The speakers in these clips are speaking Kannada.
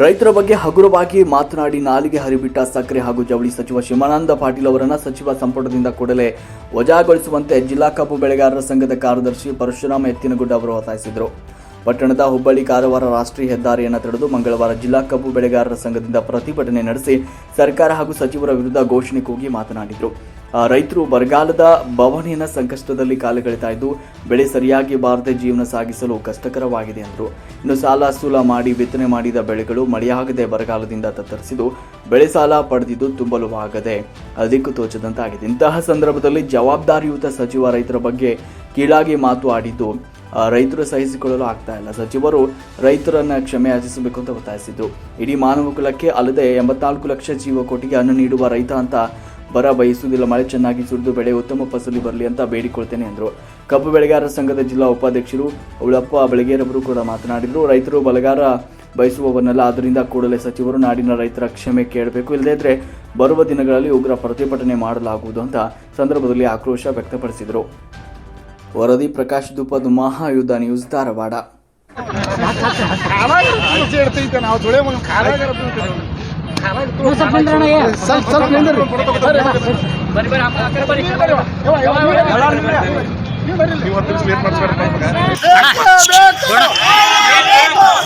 ರೈತರ ಬಗ್ಗೆ ಹಗುರವಾಗಿ ಮಾತನಾಡಿ ನಾಲಿಗೆ ಹರಿಬಿಟ್ಟ ಸಕ್ಕರೆ ಹಾಗೂ ಜವಳಿ ಸಚಿವ ಶಿವಾನಂದ ಪಾಟೀಲ್ ಅವರನ್ನ ಸಚಿವ ಸಂಪುಟದಿಂದ ಕೂಡಲೇ ವಜಾಗೊಳಿಸುವಂತೆ ಜಿಲ್ಲಾ ಕಬ್ಬು ಬೆಳೆಗಾರರ ಸಂಘದ ಕಾರ್ಯದರ್ಶಿ ಪರಶುರಾಮ ಎತ್ತಿನಗುಡ್ಡ ಅವರು ಒತ್ತಾಯಿಸಿದರು. ಪಟ್ಟಣದ ಹುಬ್ಬಳ್ಳಿ ಕಾರವಾರ ರಾಷ್ಟ್ರೀಯ ಹೆದ್ದಾರಿಯನ್ನು ತಡೆದು ಮಂಗಳವಾರ ಜಿಲ್ಲಾ ಕಬ್ಬು ಬೆಳೆಗಾರರ ಸಂಘದಿಂದ ಪ್ರತಿಭಟನೆ ನಡೆಸಿ ಸರ್ಕಾರ ಹಾಗೂ ಸಚಿವರ ವಿರುದ್ಧ ಘೋಷಣೆ ಕೂಗಿ ಮಾತನಾಡಿದರು. ರೈತರು ಬರಗಾಲದ ಭವನಿನ ಸಂಕಷ್ಟದಲ್ಲಿ ಕಾಲಗಳಿತಾ ಇದ್ದು ಬೆಳೆ ಸರಿಯಾಗಿ ಬಾರದೆ ಜೀವನ ಸಾಗಿಸಲು ಕಷ್ಟಕರವಾಗಿದೆ ಎಂದರು ಇನ್ನು ಸಾಲ ಸೂಲ ಮಾಡಿ ಬಿತ್ತನೆ ಮಾಡಿದ ಬೆಳೆಗಳು ಮಳೆಯಾಗದೆ ಬರಗಾಲದಿಂದ ತತ್ತರಿಸಿದ್ದು, ಬೆಳೆ ಸಾಲ ಪಡೆದಿದ್ದು ತುಂಬಲು ಆಗದೆ ಅದಕ್ಕೂ ತೋಚದಂತಾಗಿದೆ. ಇಂತಹ ಸಂದರ್ಭದಲ್ಲಿ ಜವಾಬ್ದಾರಿಯುತ ಸಚಿವ ರೈತರ ಬಗ್ಗೆ ಕೀಳಾಗಿ ಮಾತು ಆಡಿದ್ದು ರೈತರು ಸಹಿಸಿಕೊಳ್ಳಲು ಆಗ್ತಾ ಇಲ್ಲ. ಸಚಿವರು ರೈತರನ್ನ ಕ್ಷಮೆ ಯಾಚಿಸಬೇಕು ಅಂತ ಒತ್ತಾಯಿಸಿದ್ದು. ಇಡೀ ಮಾನವ ಕುಲಕ್ಕೆ ಅಲ್ಲದೆ ಎಂಬತ್ನಾಲ್ಕು ಲಕ್ಷ ಜೀವಕೋಟಿಗೆ ಅನ್ನ ನೀಡುವ ರೈತ ಅಂತ ಬರ ಬಯಸುವುದಿಲ್ಲ. ಮಳೆ ಚೆನ್ನಾಗಿ ಸುರಿದು ಬೆಳೆ ಉತ್ತಮ ಫಸಲು ಬರಲಿ ಅಂತ ಬೇಡಿಕೊಳ್ತೇನೆ ಎಂದರು. ಕಬ್ಬು ಬೆಳೆಗಾರರ ಸಂಘದ ಜಿಲ್ಲಾ ಉಪಾಧ್ಯಕ್ಷರು ಉಳಪ್ಪ ಬೆಳಗೇರವರು ಕೂಡ ಮಾತನಾಡಿದರು. ರೈತರು ಬಲಗಾರ ಬಯಸುವವನ್ನಲ್ಲ ಆದ್ದರಿಂದ ಕೂಡಲೇ ಸಚಿವರು ನಾಡಿನ ರೈತರ ಕ್ಷಮೆ ಕೇಳಬೇಕು. ಇಲ್ಲದೇ ಬರುವ ದಿನಗಳಲ್ಲಿ ಉಗ್ರ ಪ್ರತಿಭಟನೆ ಮಾಡಲಾಗುವುದು ಅಂತ ಸಂದರ್ಭದಲ್ಲಿ ಆಕ್ರೋಶ ವ್ಯಕ್ತಪಡಿಸಿದರು. ವರದಿ ಪ್ರಕಾಶ್ ದುಪದ್ ಮಹಾಯುದ್ಧ ನ್ಯೂಸ್ ಧಾರವಾಡ.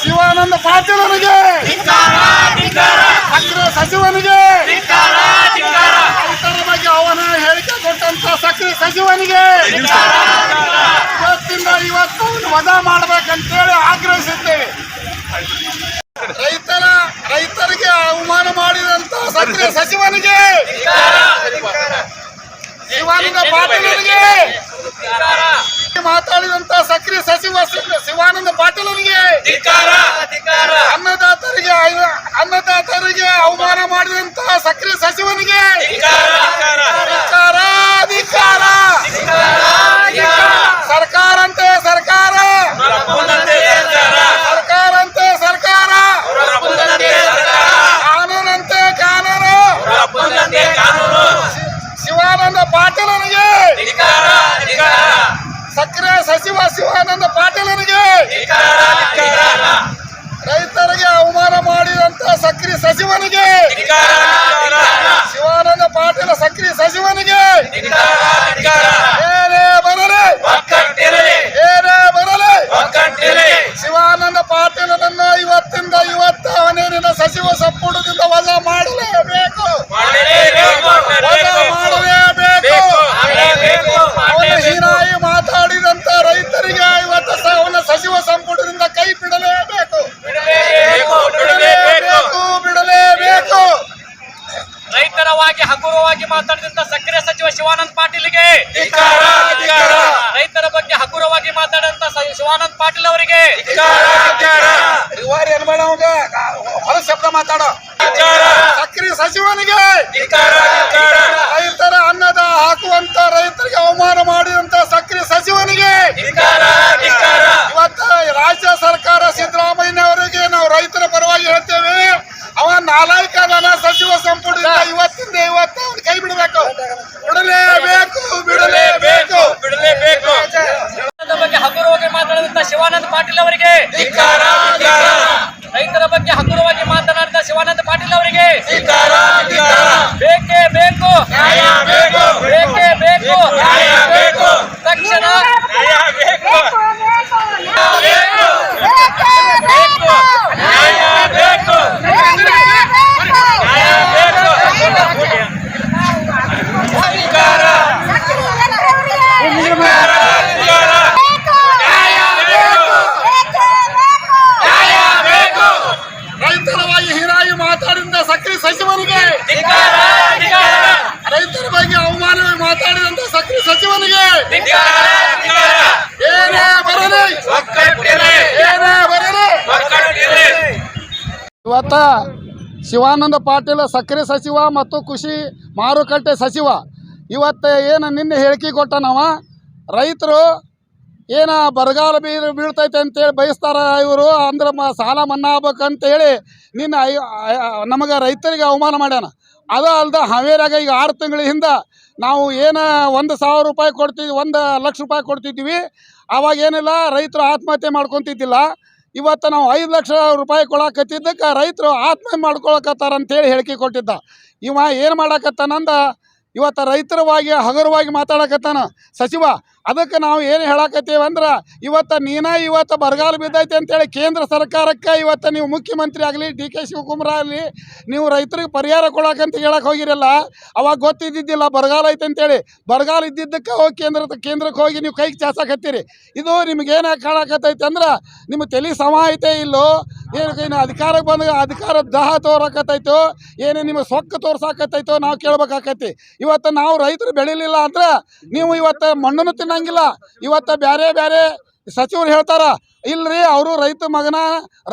ಶಿವಾನಂದ ಪಾಟೀಲನಿಗೆ ಸಕ್ರೆ ಸಚಿವನಿಗೆ ರೈತರ ಬಗ್ಗೆ ಅವನ ಹೇಳಿಕೆ ಕೊಟ್ಟಂತ ಸಕ್ರೆ ಸಚಿವನಿಗೆ ಇವತ್ತು ವಜಾ ಮಾಡ್ಬೇಕಂತೇಳಿ ಆಗ್ರಹಿಸಿದ್ದೇವೆ ರೈತರ, ರೈತರಿಗೆ ಅವಮಾನ ಮಾಡಿದಂತ ಸಕ್ರಿಯ ಸಚಿವನಿಗೆ, ಶಿವಾನಂದ ಪಾಟೀಲರಿಗೆ ಮಾತಾಡಿದಂತ ಸಕ್ರಿಯ ಸಚಿವ ಶಿವಾನಂದ ಪಾಟೀಲರಿಗೆ ಅನ್ನದಾತರಿಗೆ ಅನ್ನದಾತರಿಗೆ ಅವಮಾನ ಮಾಡಿದಂತ ಸಕ್ರಿಯ ಸಚಿವನಿಗೆ ಧಿಕ್ಕಾರ, ಧಿಕ್ಕಾರ. ಸರ್ಕಾರ ಅಂತೆ ಸರ್ಕಾರ ಸರ್ಕಾರ ಅಂತೆ ಸರ್ಕಾರ ಕಾನೂನಂತೆ ಕಾನೂನು ಶಿವಾನಂದ ಪಾಟೀಲನಿಗೆ ಸಕ್ರೆ ಸಚಿವ ಶಿವಾನಂದ ಪಾಟೀಲನಿಗೆ ರೈತರಿಗೆ ಅವಮಾನ ಮಾಡಿದಂತ ಸಕ್ರಿ ಸಚಿವನಿಗೆ ಶಿವಾನಂದ ಪಾಟೀಲ ಸಕ್ರಿ ಸಚಿವನಿಗೆ ಏನೇ ಬರಲಿ ಏನೇ ಬರಲಿ ಶಿವಾನಂದ ಪಾಟೀಲನನ್ನ ಇವತ್ತಿಂದ ಇವತ್ತ ಅವನೇನಿನ ಸಚಿವ ಸಂಪುಟದಿಂದ ವಜಾ ಮಾಡಲೇಬೇಕು ವಜಾ ಮಾಡಲೇಬೇಕು ಅವನ ಹೀನಾಯಿ ಮಾತಾಡಿದಂತ ರೈತರಿಗೆ ಇವತ್ತು ಸ- ಅವನ ಸಚಿವ ಸಂಪುಟದಿಂದ ಕೈ ಬಿಡಲೇಬೇಕು ಬಿಡಲೇಬೇಕು ಬಿಡಲೇಬೇಕು ರೈತರವಾಗಿ ಹಗುರವಾಗಿ ಮಾತಾಡಿದಂತ ಸಕ್ರಿಯ ಸಚಿವ ಶಿವಾನಂದ ಪಾಟೀಲ್ಗೆ. ರೈತರ ಬಗ್ಗೆ ಹಗುರವಾಗಿ ಮಾತಾಡಿದಂತ ಶಿವಾನಂದ ಪಾಟೀಲ್ ಅವರಿಗೆ ಹೊಲ ಶಬ್ದ ಮಾತಾಡೋ. ಸಕ್ರಿ ಸಚಿವನಿಗೆ ರೈತರ ಅನ್ನದ ಹಾಕುವಂತ ರೈತರಿಗೆ ಅವಮಾನ ಮಾಡಿದಂತ ಸಕ್ರಿ ಸಚಿವನಿಗೆ ಇವತ್ತ ರಾಜ್ಯ ಸರ್ಕಾರ ಸಿದ್ದರಾಮಯ್ಯ ಅವರಿಗೆ ನಾವು ರೈತರ ಪರವಾಗಿ ಹೇಳ್ತೇವೆ ಅವ ನಾಲಾಯಕನ ಸಚಿವ ಸಂಪುಟದಿಂದ ಇವತ್ತಿಂದ ಇವತ್ತು ಅವ್ನು ಕೈ ಬಿಡಬೇಕು ಬಿಡಲೇಬೇಕು ಬಿಡಲೇಬೇಕು ಬಿಡಲೇಬೇಕು ರೈತರ ಬಗ್ಗೆ ಹಗುರವಾಗಿ ಮಾತಾಡಿದಂತ ಶಿವಾನಂದ ಪಾಟೀಲ್ ಅವರಿಗೆ ರೈತರ ಬಗ್ಗೆ ಹಗುರವಾಗಿ ಮಾತನಾಡಿದ ಶಿವಾನಂದ ಪಾಟೀಲ್ ಅವರಿಗೆ ಬೇಕೇ ಬೇಕು ಬೇಕೇ ಬೇಕು ತಕ್ಷಣ ರೈತರವಾಗಿ ಹೀರಾಗಿ ಮಾತಾಡಿದ ಸಕ್ರಿ ಸಚಿವನಿಗೆ ರೈತರ ಬಗ್ಗೆ ಅವಮಾನವಾಗಿ ಮಾತಾಡಿದಂತ ಸಕ್ರಿ ಸಚಿವನಿಗೆ ಏನೇ ಬರಲಿ ಏನೇ ಬರಲಿ ಇವತ್ತ ಶಿವಾನಂದ ಪಾಟೀಲ್, ಸಕ್ಕರೆ ಸಚಿವ ಮತ್ತು ಕೃಷಿ ಮಾರುಕಟ್ಟೆ ಸಚಿವ. ಇವತ್ತು ಏನು ನಿನ್ನೆ ಹೇಳಿಕೆ ಕೊಟ್ಟನವ? ರೈತರು ಏನು ಬರಗಾಲ ಬೀ ಬೀಳ್ತೈತೆ ಅಂತೇಳಿ ಬಯಸ್ತಾರ ಇವರು, ಅಂದ್ರೆ ಮ ಸಾಲ ಮನ್ನಾ ಆಗ್ಬೇಕಂತೇಳಿ ನಿನ್ನ ನಮಗೆ ರೈತರಿಗೆ ಅವಮಾನ ಮಾಡ್ಯಾನ. ಅದ ಅಲ್ದ ಹಾವೇರಿಯಾಗ ಈಗ ಆರು ತಿಂಗಳ ಹಿಂದೆ ನಾವು ಏನು ಒಂದು ಸಾವಿರ ರೂಪಾಯಿ ಕೊಡ್ತಿದ್ವಿ ಒಂದು ಲಕ್ಷ ರೂಪಾಯಿ ಕೊಡ್ತಿದ್ವಿ. ಅವಾಗ ಏನಿಲ್ಲ, ರೈತರು ಆತ್ಮಹತ್ಯೆ ಮಾಡ್ಕೊತಿದ್ದಿಲ್ಲ. ಇವತ್ತು ನಾವು ಐದು ಲಕ್ಷ ರೂಪಾಯಿ ಕೊಡಕತ್ತಿದ್ದಕ್ಕೆ ರೈತರು ಆತ್ಮಹತ್ಯೆ ಮಾಡ್ಕೊಳಕತ್ತಾರ ಅಂತೇಳಿ ಹೇಳಿಕೆ ಕೊಟ್ಟಿದ್ದ. ಇವ ಏನು ಮಾಡಾಕತ್ತಾನಂದ ಇವತ್ತು ರೈತರವಾಗಿ, ಹಗುರವಾಗಿ ಮಾತಾಡಕತ್ತಾನ. ಸಚಿವ, ಅದಕ್ಕೆ ನಾವು ಏನು ಹೇಳಕತ್ತೀವಿ ಅಂದ್ರೆ, ಇವತ್ತು ನೀನ, ಇವತ್ತು ಬರಗಾಲ ಬಿದ್ದೈತೆ ಅಂತೇಳಿ ಕೇಂದ್ರ ಸರ್ಕಾರಕ್ಕೆ ಇವತ್ತು ನೀವು ಮುಖ್ಯಮಂತ್ರಿ ಆಗಲಿ, ಡಿ ಕೆ ಶಿವಕುಮಾರ್ ಆಗಲಿ, ನೀವು ರೈತರಿಗೆ ಪರಿಹಾರ ಕೊಡೋಕಂತ ಹೇಳಕ್ಕೆ ಹೋಗಿರಲ್ಲ. ಅವಾಗ ಗೊತ್ತಿದ್ದಿದ್ದಿಲ್ಲ ಬರಗಾಲ ಐತೆ ಅಂತೇಳಿ. ಬರಗಾಲ ಇದ್ದಿದ್ದಕ್ಕೆ ಹೋಗಿ ಕೇಂದ್ರದ ಕೇಂದ್ರಕ್ಕೆ ಹೋಗಿ ನೀವು ಕೈಗೆ ಚಾಸಕತ್ತೀರಿ. ಇದು ನಿಮ್ಗೆ ಏನು ಕಾಣಕತ್ತೈತೆ ಅಂದ್ರೆ, ನಿಮ್ಮ ತಲೆ ಸಮ ಐತೆ ಇಲ್ಲೋ ಏನು ಏನು ಅಧಿಕಾರಕ್ಕೆ ಬಂದಾಗ ಅಧಿಕಾರ ದಾಹ ತೋರಕತ್ತೈತೋ, ಏನೇ ನಿಮಗೆ ಸೊಕ್ಕ ತೋರ್ಸಾಕತ್ತೈತೋ, ನಾವು ಕೇಳ್ಬೇಕಾಕತಿ ಇವತ್ತು ನಾವು ರೈತರು ಬೆಳಿಲಿಲ್ಲ ಅಂದ್ರೆ ನೀವು ಇವತ್ತು ಮಣ್ಣನ್ನು ತಿನ್ನಂಗಿಲ್ಲ. ಇವತ್ತು ಬೇರೆ ಬೇರೆ ಸಚಿವರು ಹೇಳ್ತಾರ ಇಲ್ರಿ ಅವರು ರೈತ ಮಗನ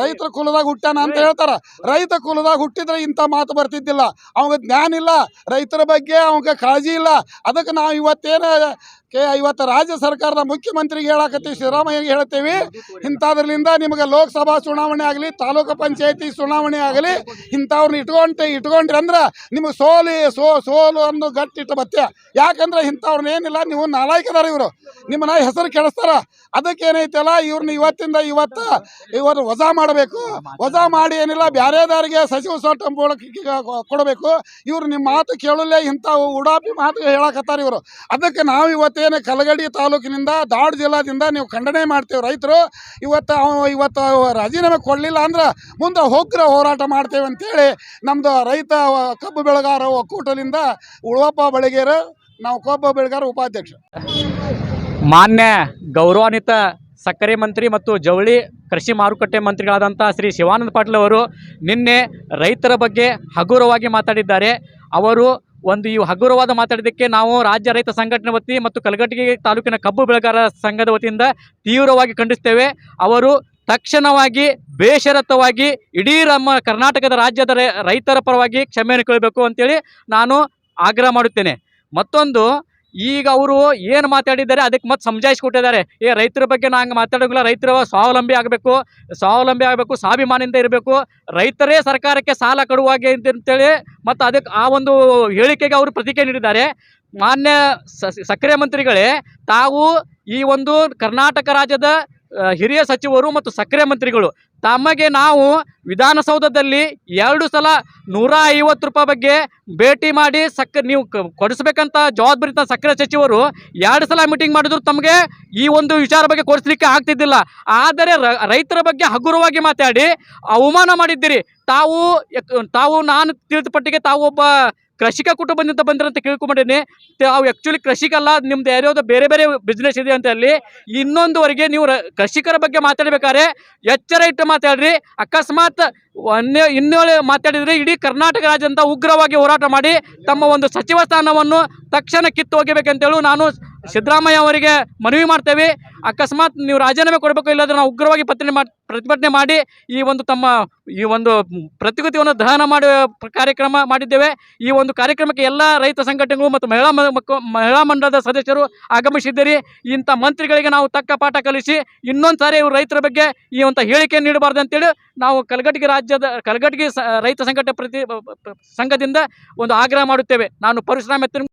ರೈತರ ಕುಲದಾಗ ಹುಟ್ಟಾನ ಅಂತ ಹೇಳ್ತಾರ. ರೈತ ಕುಲದಾಗ ಹುಟ್ಟಿದ್ರೆ ಇಂಥ ಮಾತು ಬರ್ತಿದ್ದಿಲ್ಲ. ಅವಾಗ ಜ್ಞಾನ ಇಲ್ಲ ರೈತರ ಬಗ್ಗೆ ಅವಾಗ ಕಾಳಜಿ ಇಲ್ಲ. ಅದಕ್ಕೆ ನಾವು ಇವತ್ತೇನು ಕೆ ಇವತ್ತು ರಾಜ್ಯ ಸರ್ಕಾರದ ಮುಖ್ಯಮಂತ್ರಿಗೆ ಹೇಳಕತ್ತೀವಿ ಸಿದ್ದರಾಮಯ್ಯಗೆ ಹೇಳ್ತೀವಿ ಇಂಥದ್ರಲ್ಲಿಂದ ನಿಮಗೆ ಲೋಕಸಭಾ ಚುನಾವಣೆ ಆಗಲಿ ತಾಲೂಕು ಪಂಚಾಯತಿ ಚುನಾವಣೆ ಆಗಲಿ ಇಂಥವ್ರನ್ನ ಇಟ್ಕೊಂಡು ಇಟ್ಕೊಂಡ್ರಿ ಅಂದ್ರೆ ನಿಮಗೆ ಸೋಲಿ ಸೋ ಸೋಲು ಅನ್ನೋ ಗಟ್ಟಿಟ್ಟು ಬತ್ತೆ ಯಾಕಂದ್ರೆ ಇಂಥವ್ರನ್ನ ಏನಿಲ್ಲ ನೀವು ನಾಲಾಯ್ಕದಾರ ಇವರು. ನಿಮ್ಮನ್ನ ಹೆಸರು ಕೆಡಿಸ್ತಾರ. ಅದಕ್ಕೆ ಏನೈತಲ್ಲ ಇವ್ರನ್ನ ಇವತ್ತಿಂದ ಇವತ್ತು ಇವರು ವಜಾ ಮಾಡಬೇಕು. ವಜಾ ಮಾಡಿ. ಏನಿಲ್ಲ ಬೇರೆದಾರಿಗೆ ಸಚಿವ ಮೂಲಕ ಕೊಡಬೇಕು. ಇವ್ರು ನಿಮ್ಮ ಮಾತು ಕೇಳಲೇ ಇಂಥ ಉಡಾಪಿ ಮಾತು ಹೇಳಕತ್ತಾರ ಇವರು. ಅದಕ್ಕೆ ನಾವು ಇವತ್ತೇನು ಕಲಗಡಿ ತಾಲೂಕಿನಿಂದ ದಾಡ್ ಜಿಲ್ಲಾದಿಂದ ನೀವು ಖಂಡನೆ ಮಾಡ್ತೇವೆ ರೈತರು. ಇವತ್ತು ಅವ ಇವತ್ತು ರಾಜೀನಾಮೆ ಕೊಡಲಿಲ್ಲ ಅಂದ್ರೆ ಮುಂದೆ ಹೋಗ್ರ ಹೋರಾಟ ಮಾಡ್ತೇವೆ ಅಂತೇಳಿ ನಮ್ಮದು ರೈತ ಕಬ್ಬು ಬೆಳೆಗಾರ ಒಕ್ಕೂಟದಿಂದ ಉಳುವಪ್ಪ ಬೆಳಗೇರ ನಾವು ಕಬ್ಬು ಬೆಳೆಗಾರ ಉಪಾಧ್ಯಕ್ಷ. ಮಾನ್ಯ ಗೌರವಾನ್ವಿತ ಸಕ್ಕರೆ ಮಂತ್ರಿ ಮತ್ತು ಜವಳಿ ಕೃಷಿ ಮಾರುಕಟ್ಟೆ ಮಂತ್ರಿಗಳಾದಂಥ ಶ್ರೀ ಶಿವಾನಂದ ಪಾಟೀಲ್ ಅವರು ನಿನ್ನೆ ರೈತರ ಬಗ್ಗೆ ಹಗುರವಾಗಿ ಮಾತಾಡಿದ್ದಾರೆ. ಅವರು ಒಂದು ಈ ಹಗುರವಾದ ಮಾತಾಡಿದ್ದಕ್ಕೆ ನಾವು ರಾಜ್ಯ ರೈತ ಸಂಘಟನೆ ವತಿ ಮತ್ತು ಕಲಘಟಗಿ ತಾಲೂಕಿನ ಕಬ್ಬು ಬೆಳೆಗಾರರ ಸಂಘದ ವತಿಯಿಂದ ತೀವ್ರವಾಗಿ ಖಂಡಿಸ್ತೇವೆ. ಅವರು ತಕ್ಷಣವಾಗಿ ಬೇಷರತ್ತವಾಗಿ ಇಡೀ ನಮ್ಮ ಕರ್ನಾಟಕದ ರಾಜ್ಯದ ರೈತರ ಪರವಾಗಿ ಕ್ಷಮೆಯನ್ನು ಕೇಳಬೇಕು ಅಂತೇಳಿ ನಾನು ಆಗ್ರಹ ಮಾಡುತ್ತೇನೆ. ಮತ್ತೊಂದು ಈಗ ಅವರು ಏನು ಮಾತಾಡಿದ್ದಾರೆ ಅದಕ್ಕೆ ಮತ್ತೆ ಸಮಜಾಯಿಸ್ಕೊಟ್ಟಿದ್ದಾರೆ. ಏ, ರೈತರ ಬಗ್ಗೆ ನಾನು ಮಾತಾಡೋಂಗಿಲ್ಲ. ರೈತರು ಸ್ವಾವಲಂಬಿ ಆಗಬೇಕು ಸ್ವಾವಲಂಬಿ ಆಗಬೇಕು ಸ್ವಾಭಿಮಾನಿಯಿಂದ ಇರಬೇಕು. ರೈತರೇ ಸರ್ಕಾರಕ್ಕೆ ಸಾಲ ಕೊಡುವಾಗೆ ಅಂತ- ಅಂತೇಳಿ ಮತ್ತು ಅದಕ್ಕೆ ಆ ಒಂದು ಹೇಳಿಕೆಗೆ ಅವರು ಪ್ರತಿಕ್ರಿಯೆ ನೀಡಿದ್ದಾರೆ. ಮಾನ್ಯ ಸಕ್ರಿಯ ಮಂತ್ರಿಗಳೇ, ತಾವು ಈ ಒಂದು ಕರ್ನಾಟಕ ರಾಜ್ಯದ ಹಿರಿಯ ಸಚಿವರು ಮತ್ತು ಸಕ್ಕರೆ ಮಂತ್ರಿಗಳು, ತಮಗೆ ನಾವು ವಿಧಾನಸೌಧದಲ್ಲಿ ಎರಡು ಸಲ ನೂರ ಐವತ್ತು ರೂಪಾಯಿ ಬಗ್ಗೆ ಭೇಟಿ ಮಾಡಿ ಸಕ್ಕ ನೀವು ಕೊಡಿಸ್ಬೇಕಂತ ಜವಾಬ್ದಾರಿ ಸಕ್ಕರೆ ಸಚಿವರು ಎರಡು ಸಲ ಮೀಟಿಂಗ್ ಮಾಡಿದ್ರು ತಮಗೆ ಈ ಒಂದು ವಿಚಾರ ಬಗ್ಗೆ ಕೊಡಿಸ್ಲಿಕ್ಕೆ ಆಗ್ತಿದ್ದಿಲ್ಲ. ಆದರೆ ರೈತರ ಬಗ್ಗೆ ಹಗುರವಾಗಿ ಮಾತಾಡಿ ಅವಮಾನ ಮಾಡಿದ್ದೀರಿ. ತಾವು ತಾವು ನಾನು ತಿಳಿದ ಪಟ್ಟಿಗೆ ತಾವು ಒಬ್ಬ ಕೃಷಿಕ ಕುಟುಂಬದಿಂದ ಬಂದಿರಂತ ಕೇಳ್ಕೊಂಬಿಟ್ಟೀನಿ. ತಾವು ಆ್ಯಕ್ಚುಲಿ ಕೃಷಿಕಲ್ಲ, ನಿಮ್ದು ಯಾರ್ಯಾವ್ದು ಬೇರೆ ಬೇರೆ ಬಿಸ್ನೆಸ್ ಇದೆ ಅಂತ ಅಲ್ಲಿ ಇನ್ನೊಂದುವರೆಗೆ ನೀವು ಕೃಷಿಕರ ಬಗ್ಗೆ ಮಾತಾಡ್ಬೇಕಾದ್ರೆ, ಎಚ್ಚರ ಇಟ್ಟು ಮಾತಾಡ್ರಿ. ಅಕಸ್ಮಾತ್ ಒಂದೇ ಇನ್ನೇಳು ಮಾತಾಡಿದ್ರೆ ಇಡೀ ಕರ್ನಾಟಕ ರಾಜ್ಯದಂತ ಉಗ್ರವಾಗಿ ಹೋರಾಟ ಮಾಡಿ, ತಮ್ಮ ಒಂದು ಸಚಿವ ಸ್ಥಾನವನ್ನು ತಕ್ಷಣ ಕಿತ್ತು ಹೋಗಬೇಕಂತೇಳಿ ನಾನು ಸಿದ್ದರಾಮಯ್ಯ ಅವರಿಗೆ ಮನವಿ ಮಾಡ್ತೇವೆ. ಅಕಸ್ಮಾತ್ ನೀವು ರಾಜೀನಾಮೆ ಕೊಡಬೇಕು ಇಲ್ಲಾಂದ್ರೆ ನಾವು ಉಗ್ರವಾಗಿ ಪ್ರತಿಭಟನೆ ಪ್ರತಿಭಟನೆ ಮಾಡಿ ಈ ಒಂದು ತಮ್ಮ, ಈ ಒಂದು ಪ್ರತಿಕೃತಿಯನ್ನು ದಹನ ಮಾಡುವ ಕಾರ್ಯಕ್ರಮ ಮಾಡಿದ್ದೇವೆ. ಈ ಒಂದು ಕಾರ್ಯಕ್ರಮಕ್ಕೆ ಎಲ್ಲ ರೈತ ಸಂಘಟನೆಗಳು ಮತ್ತು ಮಹಿಳಾ ಮಹಿಳಾ ಮಂಡಲದ ಸದಸ್ಯರು ಆಗಮಿಸಿದ್ದೀರಿ. ಇಂಥ ಮಂತ್ರಿಗಳಿಗೆ ನಾವು ತಕ್ಕ ಪಾಠ ಕಲಿಸಿ ಇನ್ನೊಂದು ಸಾರಿ ಇವರು ರೈತರ ಬಗ್ಗೆ ಈ ಒಂದು ಹೇಳಿಕೆ ನೀಡಬಾರ್ದು ಅಂತೇಳಿ ನಾವು ಕಲಘಟಗಿ ರಾಜ್ಯದ, ಕಲಘಟಗಿ ರೈತ ಸಂಘಟನೆ ಪ್ರತಿ ಸಂಘದಿಂದ ಒಂದು ಆಗ್ರಹ ಮಾಡುತ್ತೇವೆ. ನಾನು ಪರಶುರಾಮ್ ಎತ್ತಿನ